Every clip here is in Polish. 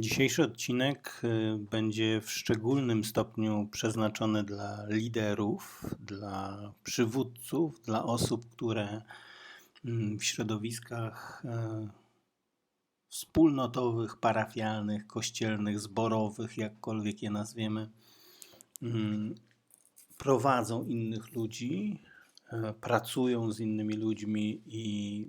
Dzisiejszy odcinek y, będzie w szczególnym stopniu przeznaczony dla liderów, dla przywódców, dla osób, które mm, w środowiskach y, wspólnotowych, parafialnych, kościelnych, zborowych, jakkolwiek je nazwiemy, mm, prowadzą innych ludzi, y, pracują z innymi ludźmi i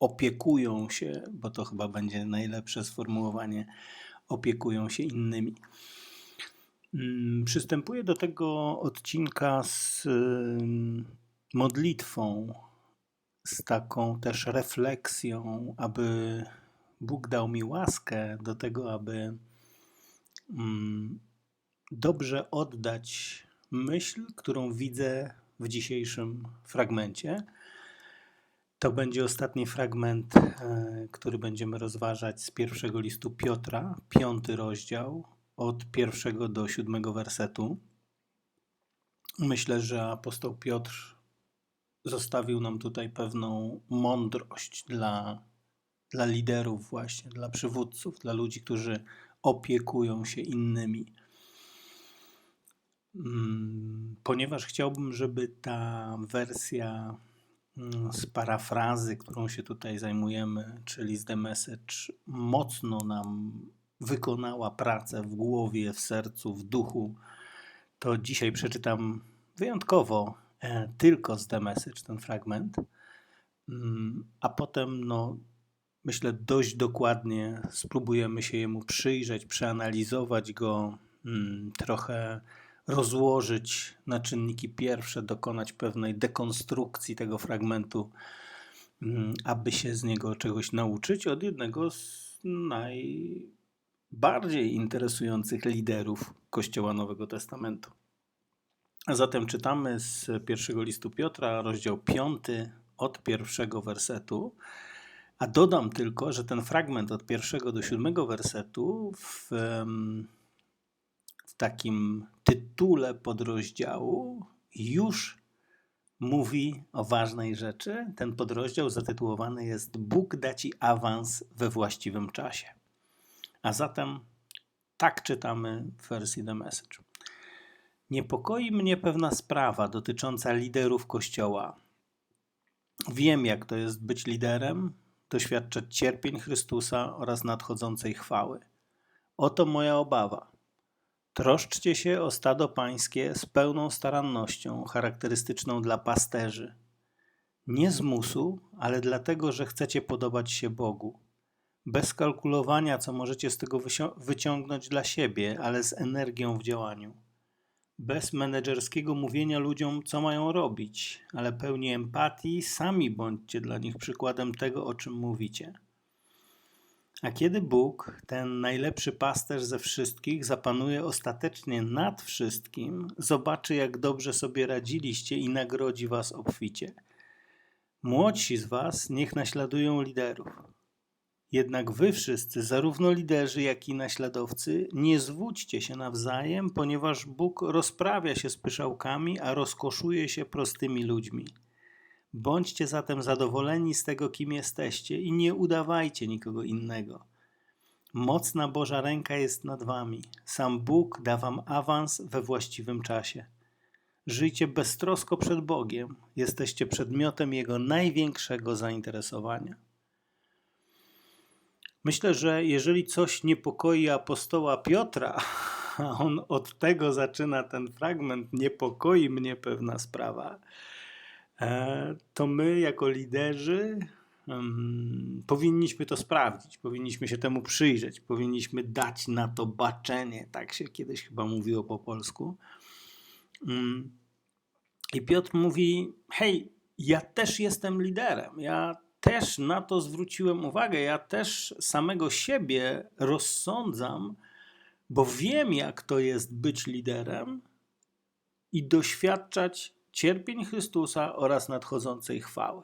opiekują się, bo to chyba będzie najlepsze sformułowanie, opiekują się innymi. Mm, przystępuję do tego odcinka z ym, modlitwą, z taką też refleksją, aby Bóg dał mi łaskę do tego, aby mm, dobrze oddać myśl, którą widzę w dzisiejszym fragmencie. To będzie ostatni fragment, e, który będziemy rozważać z pierwszego listu Piotra, piąty rozdział, od pierwszego do siódmego wersetu. Myślę, że apostoł Piotr zostawił nam tutaj pewną mądrość dla, dla liderów, właśnie, dla przywódców, dla ludzi, którzy opiekują się innymi. Mm, ponieważ chciałbym, żeby ta wersja z parafrazy, którą się tutaj zajmujemy, czyli z The Message, mocno nam wykonała pracę w głowie, w sercu, w duchu, to dzisiaj przeczytam wyjątkowo e, tylko z The Message ten fragment, mm, a potem, no, myślę, dość dokładnie spróbujemy się jemu przyjrzeć, przeanalizować go, mm, trochę rozłożyć na czynniki pierwsze, dokonać pewnej dekonstrukcji tego fragmentu, mm, aby się z niego czegoś nauczyć od jednego z najbardziej interesujących liderów Kościoła Nowego Testamentu. A zatem czytamy z pierwszego listu Piotra, rozdział 5 od pierwszego wersetu. A dodam tylko, że ten fragment od pierwszego do siódmego wersetu w takim tytule podrozdziału już mówi o ważnej rzeczy. Ten podrozdział zatytułowany jest Bóg da ci awans we właściwym czasie. A zatem tak czytamy w wersji The Message. Niepokoi mnie pewna sprawa dotycząca liderów Kościoła. Wiem, jak to jest być liderem, doświadczać cierpień Chrystusa oraz nadchodzącej chwały. Oto moja obawa. Troszczcie się o stado pańskie z pełną starannością, charakterystyczną dla pasterzy. Nie z musu, ale dlatego, że chcecie podobać się Bogu. Bez kalkulowania, co możecie z tego wyciągnąć dla siebie, ale z energią w działaniu. Bez menedżerskiego mówienia ludziom, co mają robić, ale pełni empatii, sami bądźcie dla nich przykładem tego, o czym mówicie. A kiedy Bóg, ten najlepszy pasterz ze wszystkich, zapanuje ostatecznie nad wszystkim, zobaczy, jak dobrze sobie radziliście i nagrodzi was obficie. Młodsi z was niech naśladują liderów. Jednak wy wszyscy, zarówno liderzy, jak i naśladowcy, nie zwódźcie się nawzajem, ponieważ Bóg rozprawia się z pyszałkami, a rozkoszuje się prostymi ludźmi. Bądźcie zatem zadowoleni z tego, kim jesteście i nie udawajcie nikogo innego. Mocna Boża ręka jest nad wami. Sam Bóg da wam awans we właściwym czasie. Żyjcie beztrosko przed Bogiem. Jesteście przedmiotem Jego największego zainteresowania. Myślę, że jeżeli coś niepokoi apostoła Piotra, a on od tego zaczyna ten fragment, niepokoi mnie pewna sprawa, to my jako liderzy powinniśmy to sprawdzić, powinniśmy się temu przyjrzeć, powinniśmy dać na to baczenie, tak się kiedyś chyba mówiło po polsku. Um, I Piotr mówi: Hej, ja też jestem liderem, ja też na to zwróciłem uwagę, ja też samego siebie rozsądzam, bo wiem, jak to jest być liderem i doświadczać cierpień Chrystusa oraz nadchodzącej chwały.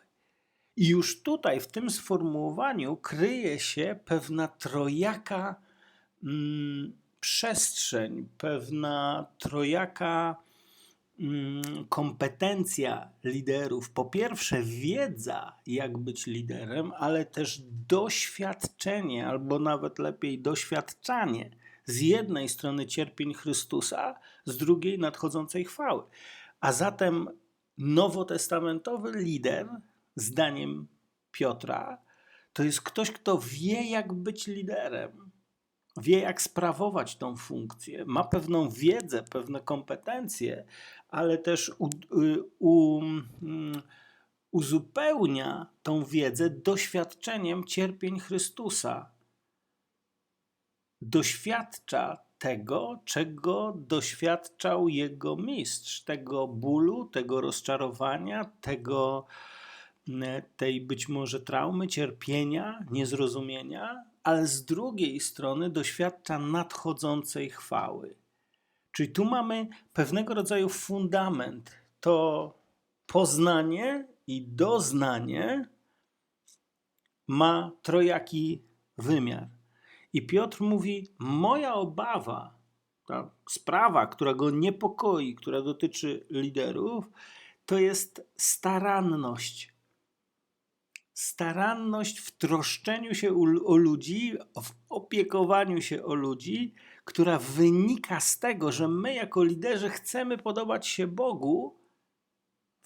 I już tutaj, w tym sformułowaniu, kryje się pewna trojaka mm, przestrzeń, pewna trojaka mm, kompetencja liderów. Po pierwsze, wiedza, jak być liderem, ale też doświadczenie, albo nawet lepiej doświadczanie z jednej strony cierpień Chrystusa, z drugiej nadchodzącej chwały. A zatem nowotestamentowy lider, zdaniem Piotra, to jest ktoś, kto wie, jak być liderem, wie, jak sprawować tą funkcję, ma pewną wiedzę, pewne kompetencje, ale też u, u, mm, uzupełnia tą wiedzę doświadczeniem cierpień Chrystusa. Doświadcza tego, czego doświadczał jego mistrz, tego bólu, tego rozczarowania, tego tej być może traumy, cierpienia, niezrozumienia, ale z drugiej strony doświadcza nadchodzącej chwały. Czyli tu mamy pewnego rodzaju fundament. To poznanie i doznanie ma trojaki wymiar. I Piotr mówi: Moja obawa, ta sprawa, która go niepokoi, która dotyczy liderów, to jest staranność. Staranność w troszczeniu się o ludzi, w opiekowaniu się o ludzi, która wynika z tego, że my jako liderzy chcemy podobać się Bogu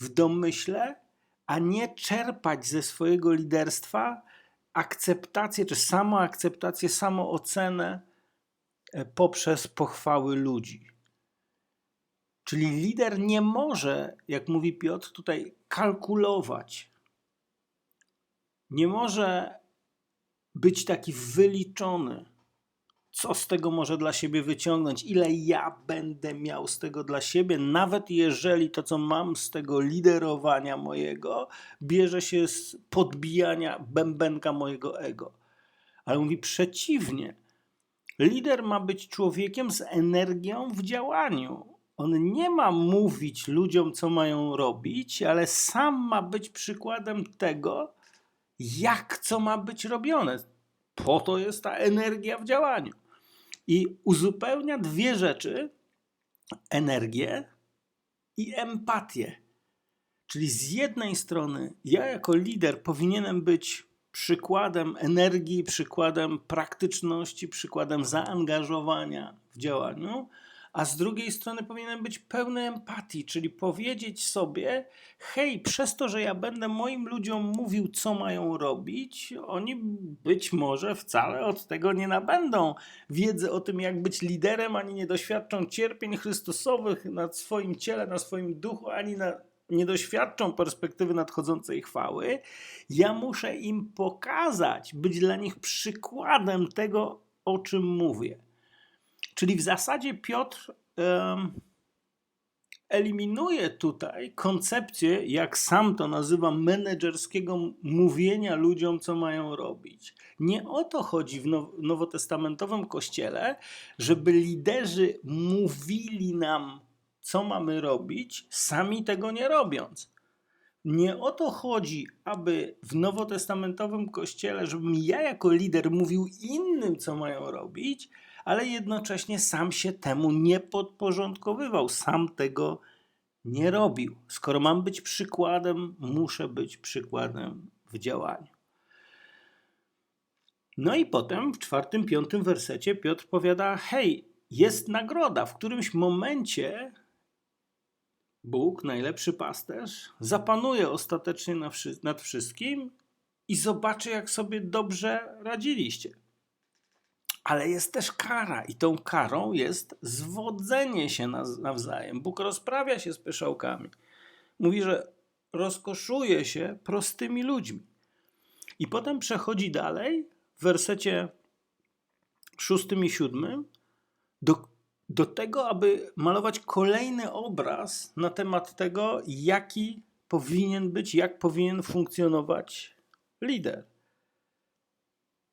w domyśle, a nie czerpać ze swojego liderstwa akceptację, czy samoakceptację, samoocenę e, poprzez pochwały ludzi. Czyli lider nie może, jak mówi Piotr, tutaj kalkulować nie może być taki wyliczony, co z tego może dla siebie wyciągnąć, ile ja będę miał z tego dla siebie, nawet jeżeli to, co mam z tego liderowania mojego, bierze się z podbijania bębenka mojego ego. Ale mówi przeciwnie. Lider ma być człowiekiem z energią w działaniu. On nie ma mówić ludziom, co mają robić, ale sam ma być przykładem tego, jak co ma być robione. Po to jest ta energia w działaniu. I uzupełnia dwie rzeczy: energię i empatię. Czyli z jednej strony, ja jako lider powinienem być przykładem energii, przykładem praktyczności, przykładem zaangażowania w działaniu, a z drugiej strony powinien być pełny empatii, czyli powiedzieć sobie: hej, przez to, że ja będę moim ludziom mówił, co mają robić, oni być może wcale od tego nie nabędą wiedzy o tym, jak być liderem, ani nie doświadczą cierpień Chrystusowych na swoim ciele, na swoim duchu, ani na nie doświadczą perspektywy nadchodzącej chwały, ja muszę im pokazać, być dla nich przykładem tego, o czym mówię. Czyli w zasadzie Piotr um, eliminuje tutaj koncepcję, jak sam to nazywa, menedżerskiego mówienia ludziom, co mają robić. Nie o to chodzi w now nowotestamentowym kościele, żeby liderzy mówili nam, co mamy robić, sami tego nie robiąc. Nie o to chodzi, aby w nowotestamentowym kościele, żebym ja jako lider mówił innym, co mają robić, ale jednocześnie sam się temu nie podporządkowywał, sam tego nie robił. Skoro mam być przykładem, muszę być przykładem w działaniu. No i potem w czwartym, piątym wersecie Piotr powiada: Hej, jest nagroda. W którymś momencie Bóg, najlepszy pasterz, zapanuje ostatecznie nad wszystkim i zobaczy, jak sobie dobrze radziliście ale jest też kara i tą karą jest zwodzenie się nawzajem. Bóg rozprawia się z pyszałkami. Mówi, że rozkoszuje się prostymi ludźmi. I potem przechodzi dalej w wersecie szóstym i siódmym do, do tego, aby malować kolejny obraz na temat tego, jaki powinien być, jak powinien funkcjonować lider.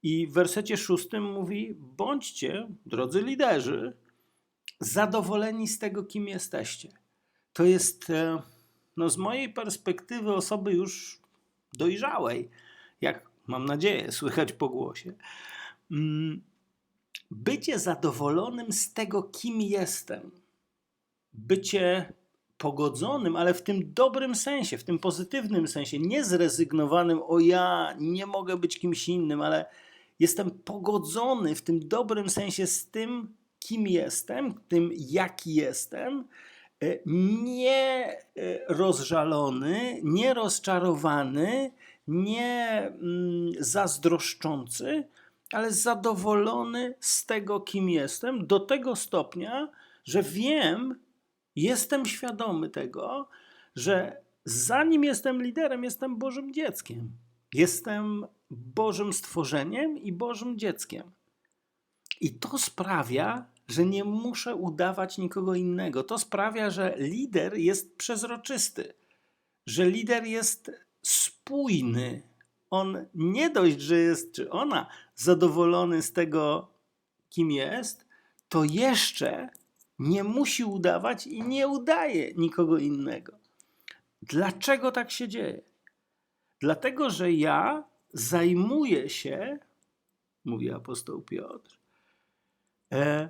I w wersecie szóstym mówi: bądźcie, drodzy liderzy, zadowoleni z tego, kim jesteście. To jest e, no, z mojej perspektywy osoby już dojrzałej, jak mam nadzieję, słychać po głosie. Mm, bycie zadowolonym z tego, kim jestem, bycie pogodzonym, ale w tym dobrym sensie, w tym pozytywnym sensie, nie zrezygnowanym, o ja nie mogę być kimś innym, ale jestem pogodzony w tym dobrym sensie z tym, kim jestem, tym, jaki jestem, e, nie e, rozżalony, nie rozczarowany, nie mm, zazdroszczący, ale zadowolony z tego, kim jestem, do tego stopnia, że wiem, jestem świadomy tego, że zanim jestem liderem, jestem Bożym dzieckiem. Jestem Bożym stworzeniem i Bożym dzieckiem. I to sprawia, że nie muszę udawać nikogo innego. To sprawia, że lider jest przezroczysty, że lider jest spójny. On nie dość, że jest, czy ona zadowolony z tego, kim jest, to jeszcze nie musi udawać i nie udaje nikogo innego. Dlaczego tak się dzieje? Dlatego, że ja zajmuję się, mówi apostoł Piotr, e,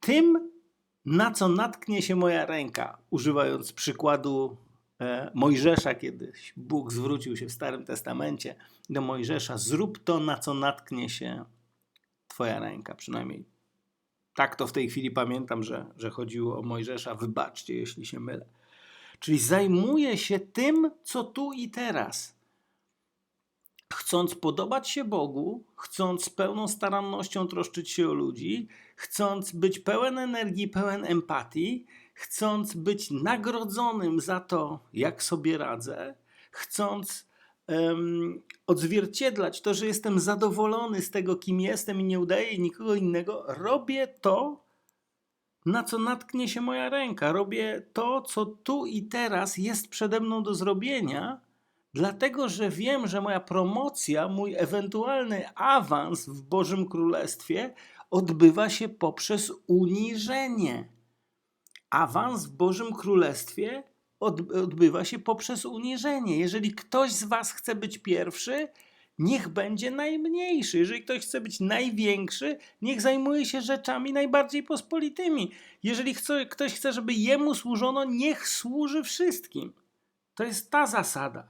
tym, na co natknie się moja ręka, używając przykładu e, Mojżesza, kiedyś Bóg zwrócił się w Starym Testamencie do Mojżesza: Zrób to, na co natknie się Twoja ręka. Przynajmniej tak to w tej chwili pamiętam, że, że chodziło o Mojżesza. Wybaczcie, jeśli się mylę. Czyli zajmuje się tym, co tu i teraz. Chcąc podobać się Bogu, chcąc pełną starannością troszczyć się o ludzi, chcąc być pełen energii, pełen empatii, chcąc być nagrodzonym za to, jak sobie radzę, chcąc um, odzwierciedlać to, że jestem zadowolony z tego, kim jestem i nie udaję nikogo innego, robię to, na co natknie się moja ręka. Robię to, co tu i teraz jest przede mną do zrobienia, dlatego że wiem, że moja promocja, mój ewentualny awans w Bożym Królestwie odbywa się poprzez uniżenie. Awans w Bożym Królestwie odbywa się poprzez uniżenie. Jeżeli ktoś z Was chce być pierwszy, niech będzie najmniejszy. Jeżeli ktoś chce być największy, niech zajmuje się rzeczami najbardziej pospolitymi. Jeżeli chce, ktoś chce, żeby jemu służono, niech służy wszystkim. To jest ta zasada.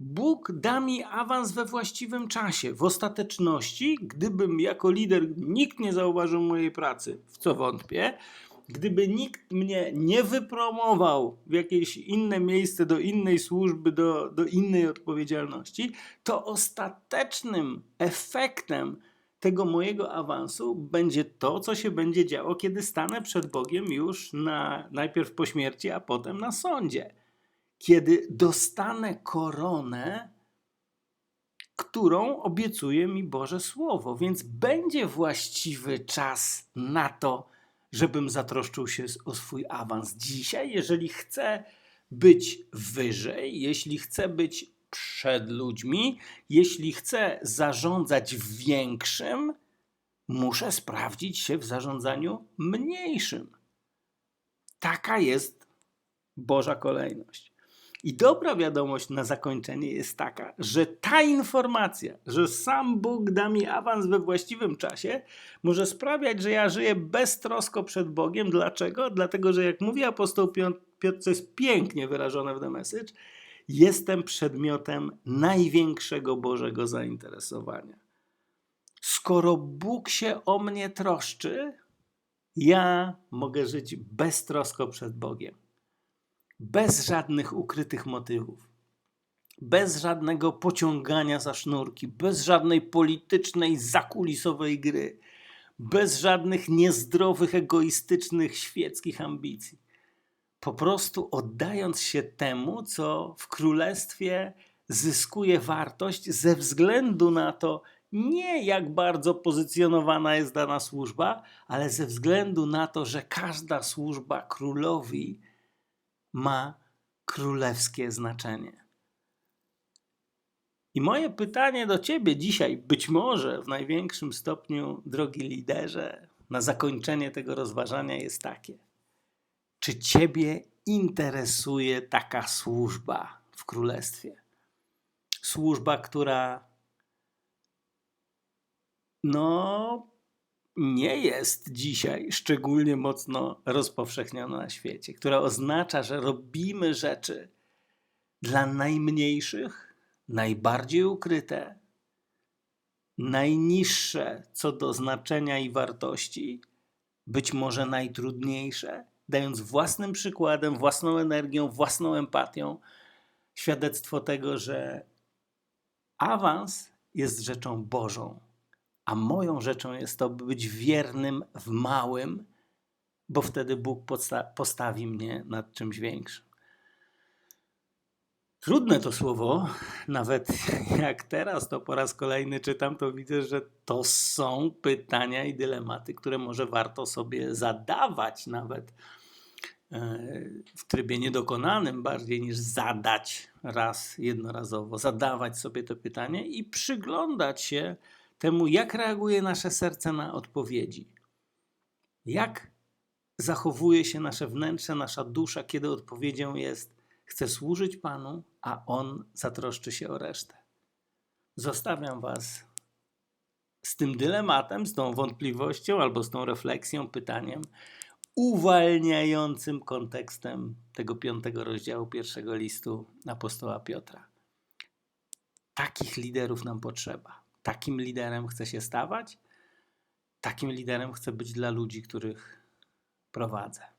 Bóg da mi awans we właściwym czasie. W ostateczności, gdybym jako lider nikt nie zauważył mojej pracy, w co wątpię, gdyby nikt mnie nie wypromował w jakieś inne miejsce, do innej służby, do, do innej odpowiedzialności, to ostatecznym efektem tego mojego awansu będzie to, co się będzie działo, kiedy stanę przed Bogiem już na, najpierw po śmierci, a potem na sądzie. Kiedy dostanę koronę, którą obiecuje mi Boże Słowo. Więc będzie właściwy czas na to, żebym zatroszczył się o swój awans. Dzisiaj, jeżeli chcę być wyżej, jeśli chcę być przed ludźmi, jeśli chcę zarządzać większym, muszę sprawdzić się w zarządzaniu mniejszym. Taka jest Boża kolejność. I dobra wiadomość na zakończenie jest taka, że ta informacja, że sam Bóg da mi awans we właściwym czasie, może sprawiać, że ja żyję beztrosko przed Bogiem. Dlaczego? Dlatego, że jak mówi apostoł Piotr, co jest pięknie wyrażone w The Message, jestem przedmiotem największego Bożego zainteresowania. Skoro Bóg się o mnie troszczy, ja mogę żyć beztrosko przed Bogiem bez żadnych ukrytych motywów, bez żadnego pociągania za sznurki, bez żadnej politycznej, zakulisowej gry, bez żadnych niezdrowych, egoistycznych, świeckich ambicji. Po prostu oddając się temu, co w królestwie zyskuje wartość ze względu na to, nie jak bardzo pozycjonowana jest dana służba, ale ze względu na to, że każda służba królowi ma królewskie znaczenie. I moje pytanie do Ciebie dzisiaj, być może w największym stopniu, drogi liderze, na zakończenie tego rozważania jest takie: czy Ciebie interesuje taka służba w królestwie? Służba, która no, nie jest dzisiaj szczególnie mocno rozpowszechniona na świecie, która oznacza, że robimy rzeczy dla najmniejszych, najbardziej ukryte, najniższe co do znaczenia i wartości, być może najtrudniejsze, dając własnym przykładem, własną energią, własną empatią świadectwo tego, że awans jest rzeczą Bożą, a moją rzeczą jest to, by być wiernym w małym, bo wtedy Bóg podsta- postawi mnie nad czymś większym. Trudne to słowo, nawet jak teraz to po raz kolejny czytam, to widzę, że to są pytania i dylematy, które może warto sobie zadawać nawet e, w trybie niedokonanym, bardziej niż zadać raz jednorazowo. Zadawać sobie to pytanie i przyglądać się temu, jak reaguje nasze serce na odpowiedzi. Jak zachowuje się nasze wnętrze, nasza dusza, kiedy odpowiedzią jest: Chcę służyć Panu, a On zatroszczy się o resztę. Zostawiam Was z tym dylematem, z tą wątpliwością albo z tą refleksją, pytaniem, uwalniającym kontekstem tego piątego rozdziału pierwszego listu apostoła Piotra. Takich liderów nam potrzeba. Takim liderem chcę się stawać, takim liderem chcę być dla ludzi, których prowadzę.